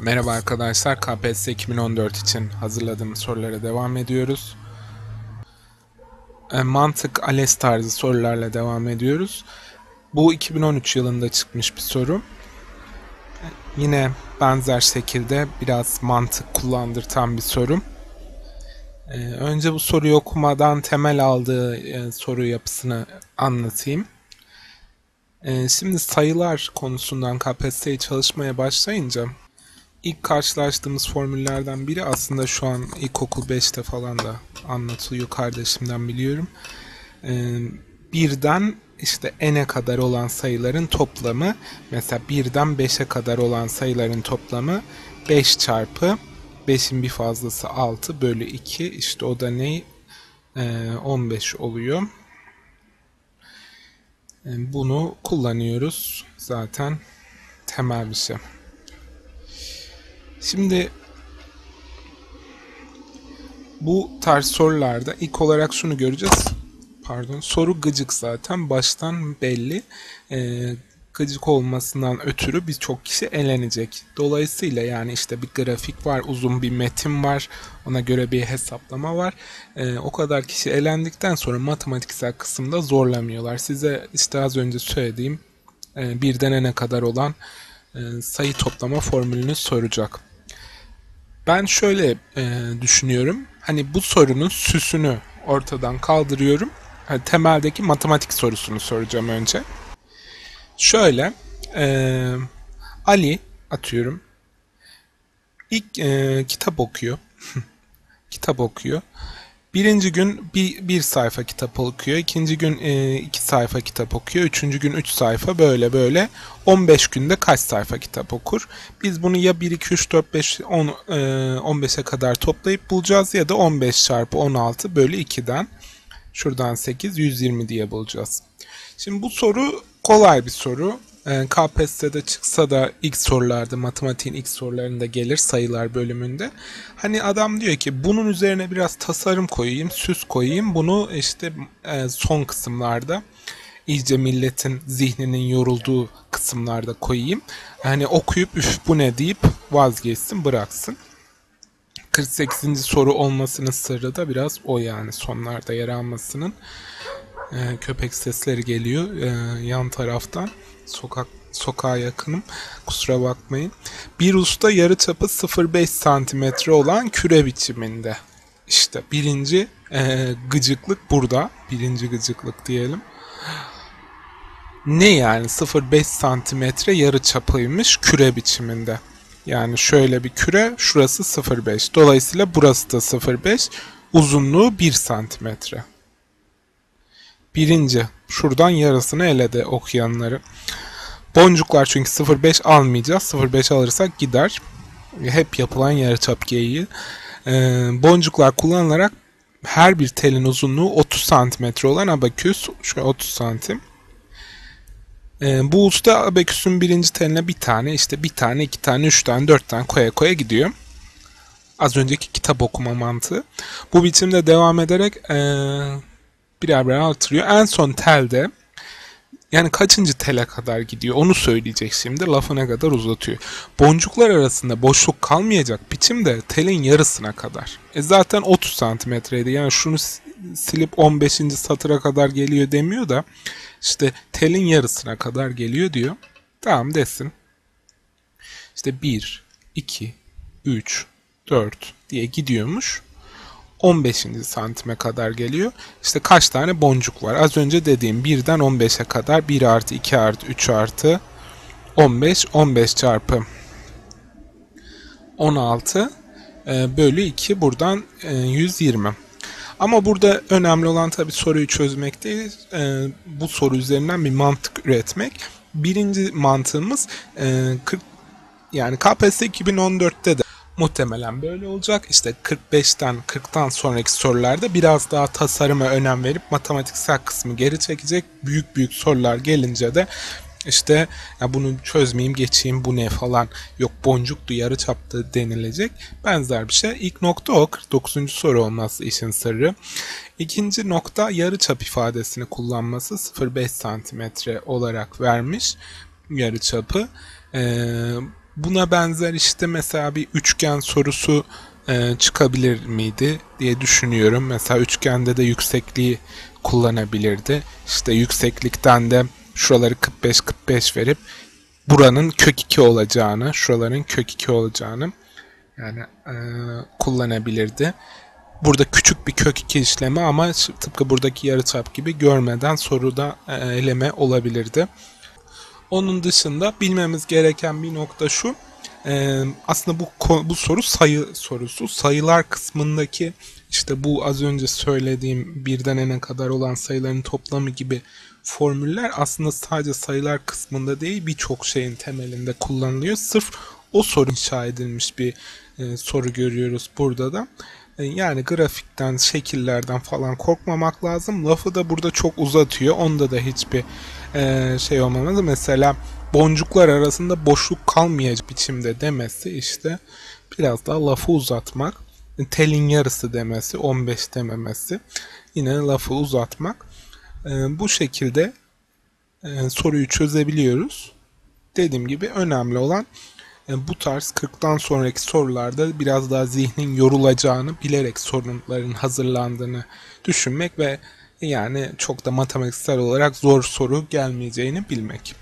Merhaba arkadaşlar, KPSS 2014 için hazırladığım sorulara devam ediyoruz. E, mantık, ALES tarzı sorularla devam ediyoruz. Bu 2013 yılında çıkmış bir soru. Yine benzer şekilde biraz mantık kullandırtan bir soru. E, önce bu soruyu okumadan temel aldığı e, soru yapısını anlatayım. Şimdi sayılar konusundan KPSS'ye çalışmaya başlayınca ilk karşılaştığımız formüllerden biri aslında şu an ilkokul 5'te falan da anlatılıyor kardeşimden biliyorum. Ee, birden işte n'e kadar olan sayıların toplamı mesela birden 5'e kadar olan sayıların toplamı 5 çarpı 5'in bir fazlası 6 bölü 2 işte o da ne? Ee, 15 oluyor. Ee, bunu kullanıyoruz zaten temel bir şey. Şimdi bu tarz sorularda ilk olarak şunu göreceğiz. Pardon, soru gıcık zaten baştan belli. Ee, gıcık olmasından ötürü birçok kişi elenecek. Dolayısıyla yani işte bir grafik var, uzun bir metin var, ona göre bir hesaplama var. Ee, o kadar kişi elendikten sonra matematiksel kısımda zorlamıyorlar. Size işte az önce söylediğim e, birden ne kadar olan e, sayı toplama formülünü soracak. Ben şöyle e, düşünüyorum. Hani bu sorunun süsünü ortadan kaldırıyorum. Hani temeldeki matematik sorusunu soracağım önce. Şöyle e, Ali atıyorum ilk e, kitap okuyor. kitap okuyor. Birinci gün bir, bir sayfa kitap okuyor. ikinci gün e, iki sayfa kitap okuyor. Üçüncü gün üç sayfa böyle böyle. 15 günde kaç sayfa kitap okur? Biz bunu ya 1, 2, 3, 4, 5, 10, e, 15'e kadar toplayıp bulacağız ya da 15 çarpı 16 bölü 2'den. Şuradan 8, 120 diye bulacağız. Şimdi bu soru kolay bir soru. Ee, KPSS'de çıksa da ilk sorularda matematiğin ilk sorularında gelir sayılar bölümünde. Hani adam diyor ki bunun üzerine biraz tasarım koyayım, süs koyayım. Bunu işte e, son kısımlarda iyice milletin zihninin yorulduğu kısımlarda koyayım. Hani okuyup üf bu ne deyip vazgeçsin bıraksın. 48. soru olmasının sırrı da biraz o yani sonlarda yer almasının. Ee, köpek sesleri geliyor ee, yan taraftan. Sokak sokağa yakınım. Kusura bakmayın. Bir usta yarıçapı 0.5 santimetre olan küre biçiminde. İşte birinci e, gıcıklık burada. Birinci gıcıklık diyelim. Ne yani 0.5 santimetre yarı çapıymış küre biçiminde. Yani şöyle bir küre şurası 0.5. Dolayısıyla burası da 0.5. Uzunluğu 1 santimetre. Birinci. Şuradan yarısını elede okuyanları. Boncuklar çünkü 0.5 almayacağız. 0.5 alırsak gider. Hep yapılan yarıçap geyiği. Ee, boncuklar kullanılarak her bir telin uzunluğu 30 santimetre olan abaküs. Şöyle 30 santim. Ee, bu usta abaküsün birinci teline bir tane, işte bir tane, iki tane, üç tane, dört tane koya koya gidiyor. Az önceki kitap okuma mantığı. Bu biçimde devam ederek ee, birer birer artırıyor. En son telde yani kaçıncı tele kadar gidiyor onu söyleyecek şimdi lafı ne kadar uzatıyor. Boncuklar arasında boşluk kalmayacak biçimde telin yarısına kadar. E zaten 30 santimetreydi yani şunu silip 15. satıra kadar geliyor demiyor da işte telin yarısına kadar geliyor diyor. Tamam desin. İşte 1, 2, 3, 4 diye gidiyormuş. 15. santime kadar geliyor. İşte kaç tane boncuk var? Az önce dediğim 1'den 15'e kadar 1 artı 2 artı 3 artı 15. 15 çarpı 16 e, bölü 2 buradan 120. E, Ama burada önemli olan tabi soruyu çözmek değil. E, bu soru üzerinden bir mantık üretmek. Birinci mantığımız 40 yani KPSS 2014'te de Muhtemelen böyle olacak. İşte 45'ten 40'tan sonraki sorularda biraz daha tasarıma önem verip matematiksel kısmı geri çekecek. Büyük büyük sorular gelince de işte ya bunu çözmeyeyim geçeyim bu ne falan yok boncuktu yarı çaptı denilecek benzer bir şey. İlk nokta o 49. soru olması işin sırrı. İkinci nokta yarı çap ifadesini kullanması 0.5 santimetre olarak vermiş yarı çapı. Ee, Buna benzer işte mesela bir üçgen sorusu e, çıkabilir miydi diye düşünüyorum. Mesela üçgende de yüksekliği kullanabilirdi. İşte yükseklikten de şuraları 45-45 verip buranın kök 2 olacağını, şuraların kök 2 olacağını yani e, kullanabilirdi. Burada küçük bir kök 2 işlemi ama tıpkı buradaki yarıçap gibi görmeden soruda e, eleme olabilirdi. Onun dışında bilmemiz gereken bir nokta şu. E, aslında bu bu soru sayı sorusu. Sayılar kısmındaki işte bu az önce söylediğim birden n'e kadar olan sayıların toplamı gibi formüller aslında sadece sayılar kısmında değil birçok şeyin temelinde kullanılıyor. Sırf o soru inşa edilmiş bir e, soru görüyoruz burada da. E, yani grafikten, şekillerden falan korkmamak lazım. Lafı da burada çok uzatıyor. Onda da hiçbir e, şey olmamalı. Mesela boncuklar arasında boşluk kalmayacak biçimde demesi işte biraz daha lafı uzatmak. Telin yarısı demesi, 15 dememesi. Yine lafı uzatmak. E, bu şekilde e, soruyu çözebiliyoruz. Dediğim gibi önemli olan e, bu tarz 40'tan sonraki sorularda biraz daha zihnin yorulacağını bilerek sorunların hazırlandığını düşünmek ve yani çok da matematiksel olarak zor soru gelmeyeceğini bilmek.